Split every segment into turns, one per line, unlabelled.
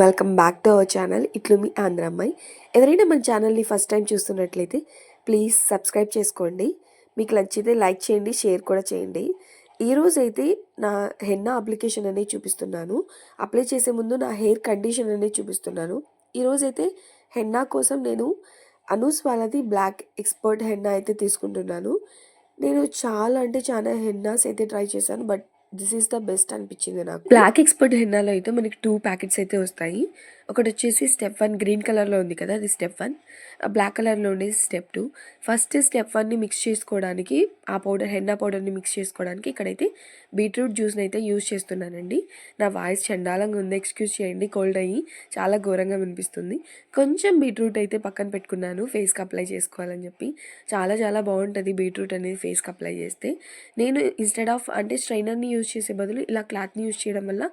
Welcome back to our channel ఇట్లు మీ ఆంధ్ర అమ్మాయి ఎవరైనా మన ఛానల్ని ఫస్ట్ టైం చూస్తున్నట్లయితే ప్లీజ్ సబ్స్క్రైబ్ చేసుకోండి. మీకు నచ్చితే లైక్ చేయండి షేర్ కూడా చేయండి. ఈరోజు అయితే నా హెన్నా అప్లికేషన్ అనేది చూపిస్తున్నాను. అప్లై చేసే ముందు నా హెయిర్ కండిషన్ అనేది చూపిస్తున్నాను. ఈరోజైతే హెన్నా కోసం నేను అనూస్ వాళ్ళది బ్లాక్ ఎక్స్పర్ట్ హెన్నా అయితే తీసుకుంటున్నాను. నేను చాలా అంటే చాలా హెన్నాస్ అయితే ట్రై చేశాను but this is the best అనిపించింది నాకు. బ్లాక్ ఎక్స్పర్ట్ హెన్నాలో అయితే మనకి టూ ప్యాకెట్స్ అయితే వస్తాయి. ఒకటి వచ్చేసి స్టెప్ వన్ గ్రీన్ కలర్లో ఉంది కదా అది స్టెప్ వన్. బ్లాక్ కలర్లో ఉండేది స్టెప్ టూ. ఫస్ట్ స్టెప్ వన్ని మిక్స్ చేసుకోవడానికి ఆ పౌడర్ హెన్నా పౌడర్ని మిక్స్ చేసుకోవడానికి ఇక్కడైతే బీట్రూట్ జ్యూస్ని అయితే యూజ్ చేస్తున్నానండి. నా వాయిస్ చండాలంగా ఉంది ఎక్స్క్యూజ్ చేయండి కోల్డ్ అయ్యి చాలా ఘోరంగా వినిపిస్తుంది. కొంచెం బీట్రూట్ అయితే పక్కన పెట్టుకున్నాను ఫేస్కి అప్లై చేసుకోవాలని చెప్పి. చాలా చాలా బాగుంటుంది బీట్రూట్ అనేది ఫేస్కి అప్లై చేస్తే. నేను ఇన్స్టెడ్ ఆఫ్ అంటే స్ట్రైనర్ని యూజ్ చేసే బదులు ఇలా క్లాత్ని యూజ్ చేయడం వల్ల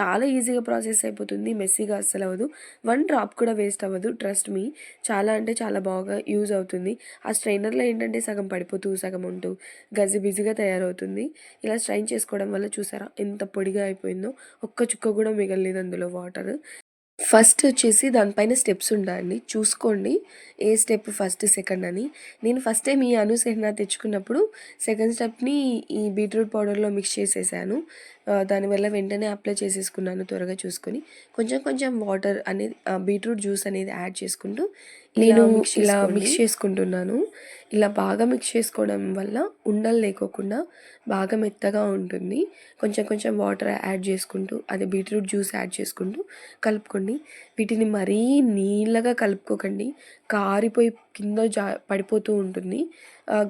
చాలా ఈజీగా ప్రాసెస్ అయిపోతుంది మెస్సీగా అస్సలు అవ్వదు. వన్ డ్రాప్ కూడా వేస్ట్ అవ్వదు. ట్రస్ట్ మీ చాలా అంటే చాలా బాగా యూజ్ అవుతుంది. ఆ స్ట్రైనర్లో ఏంటంటే సగం పడిపోతూ సగం ఉంటూ గజి బిజీగా తయారవుతుంది. ఇలా స్ట్రైన్ చేసుకోవడం వల్ల చూసారా ఎంత పొడిగా అయిపోయిందో? ఒక్క చుక్క కూడా మిగలలేదు అందులో వాటర్ ఫస్ట్ వచ్చేసి దానిపైన స్టెప్స్ ఉండాలండి. చూసుకోండి. ఏ స్టెప్ ఫస్ట్ సెకండ్ అని. నేను ఫస్ట్ టైం ఈ అనుసరణ తెచ్చుకున్నప్పుడు సెకండ్ స్టెప్ని ఈ బీట్రూట్ పౌడర్లో మిక్స్ చేసేసాను. దానివల్ల వెంటనే అప్లై చేసేసుకున్నాను త్వరగా చూసుకొని. కొంచెం కొంచెం వాటర్ అనేది బీట్రూట్ జ్యూస్ అనేది యాడ్ చేసుకుంటూ నేను ఇలా మిక్స్ చేసుకుంటున్నాను. ఇలా బాగా మిక్స్ చేసుకోవడం వల్ల ఉండలు లేకోకుండా బాగా మెత్తగా ఉంటుంది. కొంచెం కొంచెం వాటర్ యాడ్ చేసుకుంటూ అదే బీట్రూట్ జ్యూస్ యాడ్ చేసుకుంటూ కలుపుకోండి. వీటిని మరీ నీళ్ళగా కలుపుకోకండి. కారిపోయి కింద జా పడిపోతూ ఉంటుంది.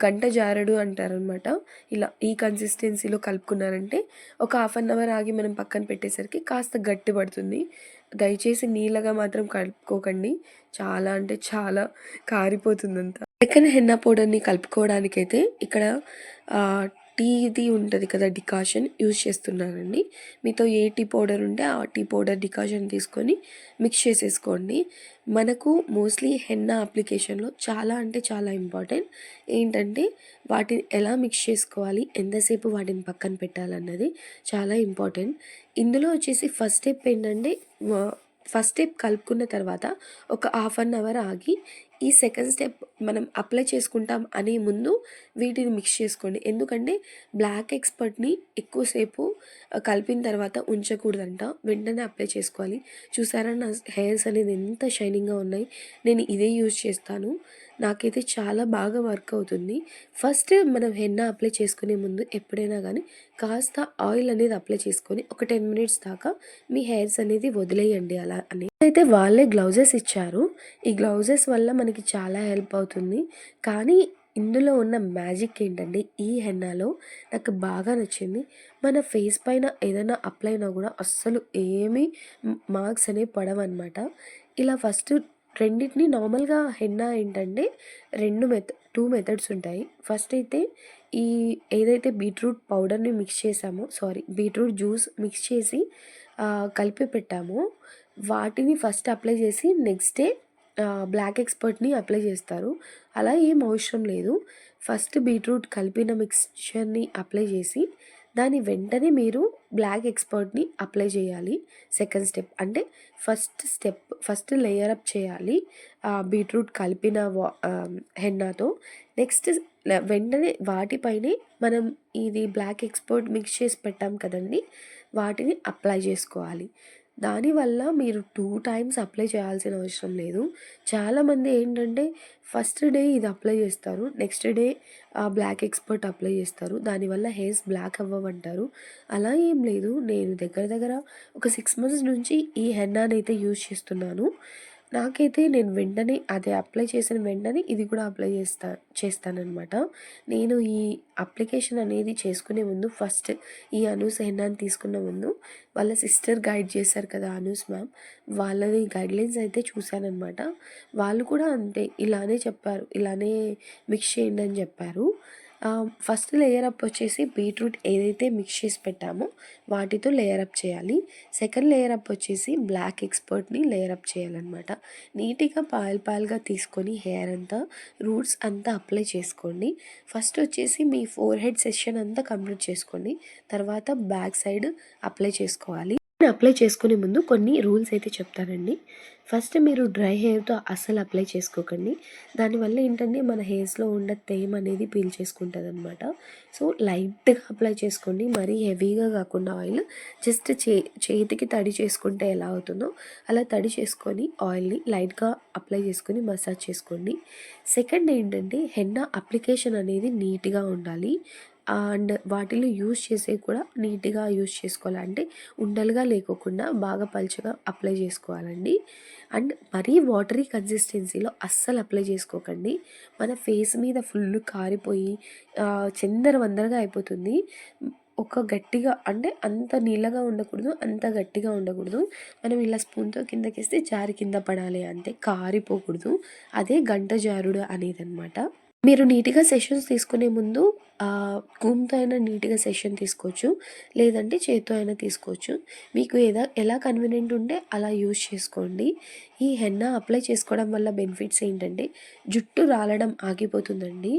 గంట జారడు అంటారనమాట ఇలా ఈ కన్సిస్టెన్సీలో కలుపుకున్నారంటే ఒక హాఫ్ అన్ అవర్ ఆగి మనం పక్కన పెట్టేసరికి కాస్త గట్టి పడుతుంది. దయచేసి నీళ్ళగా మాత్రం కలుపుకోకండి. చాలా అంటే చాలా కారిపోతుందంతా. సెకండ్ హెన్నా పౌడర్ని కలుపుకోవడానికైతే ఇక్కడ టీది ఉంటుంది కదా డికాషన్ యూజ్ చేస్తున్నానండి. మీతో ఏ టీ పౌడర్ ఉంటే ఆ టీ పౌడర్ డికాషన్ తీసుకొని మిక్స్ చేసేసుకోండి. మనకు మోస్ట్లీ హెన్నా అప్లికేషన్లో చాలా అంటే చాలా ఇంపార్టెంట్. ఏంటంటే వాటిని ఎలా మిక్స్ చేసుకోవాలి ఎంతసేపు వాటిని పక్కన పెట్టాలన్నది చాలా ఇంపార్టెంట్. ఇందులో వచ్చేసి ఫస్ట్ స్టెప్ ఏంటంటే ఫస్ట్ స్టెప్ కలుపుకున్న తర్వాత ఒక హాఫ్ అన్ అవర్ ఆగి ఈ సెకండ్ స్టెప్ మనం అప్లై చేసుకుంటాం అనే ముందు వీటిని మిక్స్ చేసుకోండి. ఎందుకంటే బ్లాక్ ఎక్స్పర్ట్ని ఎక్కువసేపు కలిపిన తర్వాత ఉంచకూడదంట. వెంటనే అప్లై చేసుకోవాలి. చూసారా నా హెయిర్స్ అనేది ఎంత షైనింగ్గా ఉన్నాయి. నేను ఇదే యూజ్ చేస్తాను. నాకైతే చాలా బాగా వర్క్ అవుతుంది. ఫస్ట్ మనం హెన్నా అప్లై చేసుకునే ముందు ఎప్పుడైనా కానీ కాస్త ఆయిల్ అనేది అప్లై చేసుకొని ఒక టెన్ మినిట్స్ దాకా మీ హెయిర్స్ అనేది వదిలేయండి. అలా అని. అయితే వాళ్ళే గ్లౌజెస్ ఇచ్చారు. ఈ గ్లౌజెస్ వల్ల మనకి చాలా హెల్ప్ అవుతుంది. కానీ ఇందులో ఉన్న మ్యాజిక్ ఏంటంటే ఈ హెన్నాలో నాకు బాగా నచ్చింది. మన ఫేస్ పైన ఏదైనా అప్లై అయినా కూడా అస్సలు ఏమీ మార్క్స్ అనేవి పడవన్నమాట. ఇలా ఫస్ట్ రెండింటిని నార్మల్గా హెన్నా ఏంటంటే రెండు మెథ టూ మెథడ్స్ ఉంటాయి. ఫస్ట్ అయితే ఈ ఏదైతే బీట్రూట్ పౌడర్ని మిక్స్ చేసామో సారీ బీట్రూట్ జ్యూస్ మిక్స్ చేసి కలిపి పెట్టామో. వాటిని ఫస్ట్ అప్లై చేసి నెక్స్ట్ డే బ్లాక్ ఎక్స్పర్ట్ని అప్లై చేస్తారు. అలా ఏం అవసరం లేదు. ఫస్ట్ బీట్రూట్ కలిపిన మిక్స్చర్ని అప్లై చేసి దాని వెంటనే మీరు బ్లాక్ ఎక్స్పర్ట్ని అప్లై చేయాలి. సెకండ్ స్టెప్ అంటే first step first layer up చేయాలి బీట్రూట్ కలిపిన హెన్నాతో. నెక్స్ట్ వెంటనే వాటిపైనే మనం ఇది బ్లాక్ ఎక్స్పర్ట్ మిక్స్ చేసి పెట్టాం కదండి వాటిని అప్లై చేసుకోవాలి. దానివల్ల మీరు టూ టైమ్స్ అప్లై చేయాల్సిన అవసరం లేదు. చాలామంది ఏంటంటే ఫస్ట్ డే ఇది అప్లై చేస్తారు next day black expert apply చేస్తారు. దానివల్ల హెయిర్స్ బ్లాక్ అవ్వమంటారు అలా ఏం లేదు. నేను దగ్గర దగ్గర ఒక సిక్స్ మంత్స్ నుంచి ఈ హెన్నానైతే అయితే యూజ్ చేస్తున్నాను. నాకైతే నేను వెంటనే అదే అప్లై చేసిన వెంటనే ఇది కూడా అప్లై చేస్తా చేస్తానన్నమాట. నేను ఈ అప్లికేషన్ అనేది చేసుకునే ముందు ఫస్ట్ ఈ అనూస్ హెన్నాన్ని తీసుకున్న ముందు వాళ్ళ సిస్టర్ గైడ్ చేశారు కదా అనూస్ మ్యామ్. వాళ్ళని గైడ్లైన్స్ అయితే చూశానమాట వాళ్ళు కూడా అంతే ఇలానే చెప్పారు ఇలానే మిక్స్ చేయండి అని చెప్పారు. ఫస్ట్ లేయర్ అప్ వచ్చేసి బీట్రూట్ ఏదైతే మిక్స్ చేసి పెట్టామో వాటితో లేయర్ అప్ చేయాలి. సెకండ్ లేయర్ అప్ వచ్చేసి బ్లాక్ ఎక్స్పర్ట్ని లేయర్ అప్ చేయాలన్నమాట. నీట్గా పాయల్ పాయల్గా తీసుకొని హెయిర్ అంతా రూట్స్ అంతా అప్లై చేసుకోండి. ఫస్ట్ వచ్చేసి మీ ఫోర్ హెడ్ సెషన్ అంతా కంప్లీట్ చేసుకోండి. తర్వాత బ్యాక్ సైడ్ అప్లై చేసుకోవాలి. అప్లై చేసుకునే ముందు కొన్ని రూల్స్ అయితే చెప్తానండి. ఫస్ట్ మీరు డ్రై హెయిర్తో అస్సలు అప్లై చేసుకోకండి. దానివల్ల ఏంటంటే మన హెయిర్స్లో ఉన్న తేమ అనేది పీల్ చేసుకుంటుంది అనమాట సో లైట్గా అప్లై చేసుకోండి. మరీ హెవీగా కాకుండా ఆయిల్ జస్ట్ చే చేతికి తడి చేసుకుంటే ఎలా అవుతుందో అలా తడి చేసుకొని ఆయిల్ని లైట్గా అప్లై చేసుకొని మసాజ్ చేసుకోండి. సెకండ్ ఏంటంటే హెన్న అప్లికేషన్ అనేది నీట్గా ఉండాలి. అండ్ వాటిలో యూస్ చేసే కూడా నీట్గా యూస్ చేసుకోవాలి? అంటే ఉండలుగా లేకోకుండా బాగా పలుచగా అప్లై చేసుకోవాలండి. అండ్ మరీ వాటరీ కన్సిస్టెన్సీలో అస్సలు అప్లై చేసుకోకండి. మన ఫేస్ మీద ఫుల్ కారిపోయి చందర వందరగా అయిపోతుంది. ఒక గట్టిగా అంటే అంత నీళ్ళగా ఉండకూడదు అంత గట్టిగా ఉండకూడదు. మనం ఇలా స్పూన్తో కిందకేస్తే జారి కింద పడాలి అంతే కారిపోకూడదు. అదే గంట జారుడు అనేది అనమాట మీరు నీట్‌గా సెషన్స్ తీసుకునే ముందు కూమ్‌తో అయినా నీట్‌గా సెషన్ తీసుకోవచ్చు. లేదంటే చేత్తో అయినా తీసుకోవచ్చు. మీకు ఏదా ఎలా కన్వీనియంట్ ఉంటే అలా యూజ్ చేసుకోండి. ఈ హెన్నా అప్లై చేసుకోవడం వల్ల బెనిఫిట్స్ ఏంటంటే జుట్టు రాలడం ఆగిపోతుందండి.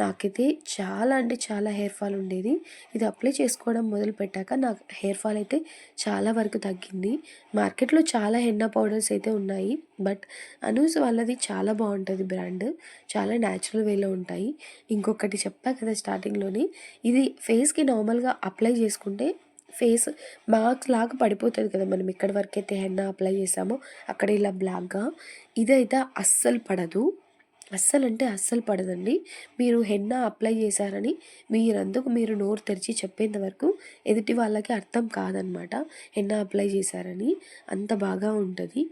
నాకైతే చాలా అంటే చాలా హెయిర్ ఫాల్ ఉండేది. ఇది అప్లై చేసుకోవడం మొదలుపెట్టాక నాకు హెయిర్ ఫాల్ అయితే చాలా వరకు తగ్గింది. మార్కెట్‌లో చాలా హెన్నా పౌడర్స్ అయితే ఉన్నాయి. బట్ అనూస్ వాళ్ళది చాలా బాగుంటుంది బ్రాండ్. చాలా న్యాచురల్ వేలో ఉంటాయి. ఇంకొకటి చెప్పా కదా స్టార్టింగ్‌లోనే ఇది ఫేస్‌కి నార్మల్‌గా అప్లై చేసుకుంటే ఫేస్ మార్క్స్ లాగా పడిపోతుంది కదా మనం ఎక్కడి వరకైతే హెన్నా అప్లై చేసామో అక్కడ ఇలా బ్లాక్గా ఇదైతే అస్సలు పడదు. అస్సలు అంటే అస్సలు పడదండి. మీరు హెన్నా అప్లై చేశారని మీరందుకు మీరు నోరు తెరిచి చెప్పేంత వరకు ఎదుటి వాళ్ళకి అర్థం కాదనమాట. హెన్నా అప్లై చేశారని అంత బాగా ఉంటుంది.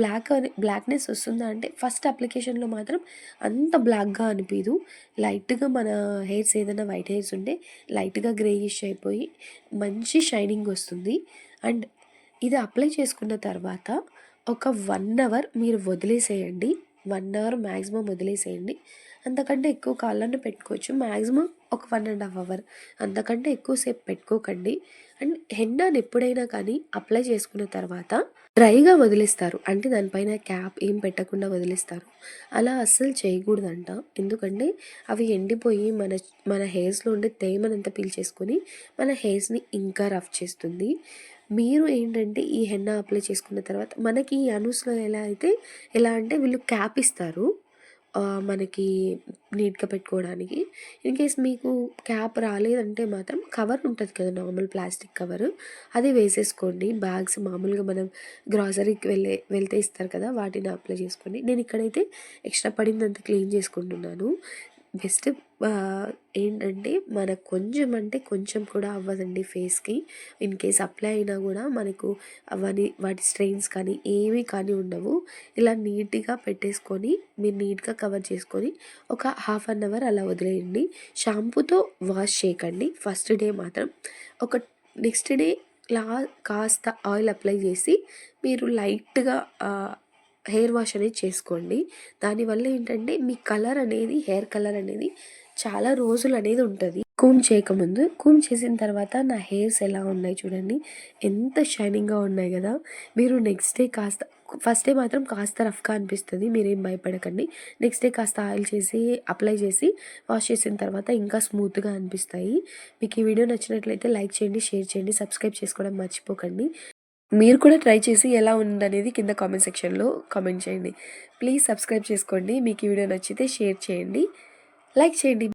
బ్లాక్ బ్లాక్నెస్ వస్తుందా అంటే ఫస్ట్ అప్లికేషన్లో మాత్రం అంత బ్లాక్గా అనిపించదు లైట్గా మన హెయిర్స్ ఏదైనా వైట్ హెయిర్స్ ఉంటే లైట్గా గ్రేయిష్ అయిపోయి మంచి షైనింగ్ వస్తుంది. అండ్ ఇది అప్లై చేసుకున్న తర్వాత ఒక వన్ అవర్ మీరు వదిలేసేయండి. వన్ అవర్ మ్యాక్సిమం వదిలేసేయండి. అంతకంటే ఎక్కువ కాలాన్ని పెట్టుకోవచ్చు. మ్యాక్సిమం ఒక వన్ అండ్ హాఫ్ అవర్. అంతకంటే ఎక్కువసేపు పెట్టుకోకండి. అండ్ హెన్నాని ఎప్పుడైనా కానీ అప్లై చేసుకున్న తర్వాత డ్రైగా వదిలేస్తారు. అంటే దానిపైన క్యాప్ ఏం పెట్టకుండా వదిలేస్తారు. అలా అస్సలు చేయకూడదంట. ఎందుకంటే అవి ఎండిపోయి మన మన హెయిర్స్లో ఉండే తేమనంతా పీల్చేసుకొని మన హెయిర్స్ని ఇంకా రఫ్ చేస్తుంది. మీరు ఏంటంటే ఈ హెన్నా అప్లై చేసుకున్న తర్వాత మనకి ఈ అనూస్లో ఎలా అయితే ఎలా అంటే వీళ్ళు క్యాప్ ఇస్తారు మనకి నీట్గా పెట్టుకోవడానికి. ఇన్ కేస్ మీకు క్యాప్ రాలేదంటే మాత్రం కవర్ ఉంటుంది కదా నార్మల్ ప్లాస్టిక్ కవర్ అది వేసేసుకోండి. బ్యాగ్స్ మామూలుగా మనం గ్రాసరీకి వెళ్ళే వెళ్తే ఇస్తారు కదా వాటిని అప్లై చేసుకోండి. నేను ఇక్కడైతే ఎక్స్ట్రా పడిందంత క్లీన్ చేసుకుంటున్నాను. బెస్ట్. ఏంటంటే మనకు కొంచెం అంటే కొంచెం కూడా అవ్వదండి ఫేస్కి. ఇన్ కేస్ అప్లై అయినా కూడా మనకు అవన్నీ వాటి స్ట్రెయిన్స్ కానీ ఏమీ కానీ ఉండవు. ఇలా నీట్గా పెట్టేసుకొని మీరు నీట్గా కవర్ చేసుకొని ఒక హాఫ్ అన్ అవర్ అలా వదిలేయండి. షాంపూతో వాష్ చేయకండి ఫస్ట్ డే మాత్రం. ఒక నెక్స్ట్ డే లా కాస్త ఆయిల్ అప్లై చేసి మీరు లైట్గా హెయిర్ వాష్ అనేది చేసుకోండి. దానివల్ల ఏంటంటే మీ కలర్ అనేది హెయిర్ కలర్ అనేది చాలా రోజులు అనేది ఉంటుంది. కూమ్ చేయకముందు కూమ్ చేసిన తర్వాత నా హెయిర్స్ ఎలా ఉన్నాయి చూడండి. ఎంత షైనింగ్గా ఉన్నాయి కదా. మీరు నెక్స్ట్ డే కాస్త ఫస్ట్ డే మాత్రం కాస్త రఫ్గా అనిపిస్తుంది. మీరేం భయపడకండి. నెక్స్ట్ డే కాస్త ఆయిల్ చేసి అప్లై చేసి వాష్ చేసిన తర్వాత ఇంకా స్మూత్గా అనిపిస్తాయి. మీకు ఈ వీడియో నచ్చినట్లయితే లైక్ చేయండి షేర్ చేయండి సబ్స్క్రైబ్ చేసుకోవడం మర్చిపోకండి. మీరు కూడా ట్రై చేసి ఎలా ఉందనేది కింద కామెంట్ సెక్షన్లో కామెంట్ చేయండి. ప్లీజ్ సబ్స్క్రైబ్ చేసుకోండి. మీకు ఈ వీడియో నచ్చితే షేర్ చేయండి. లైక్ చేయండి.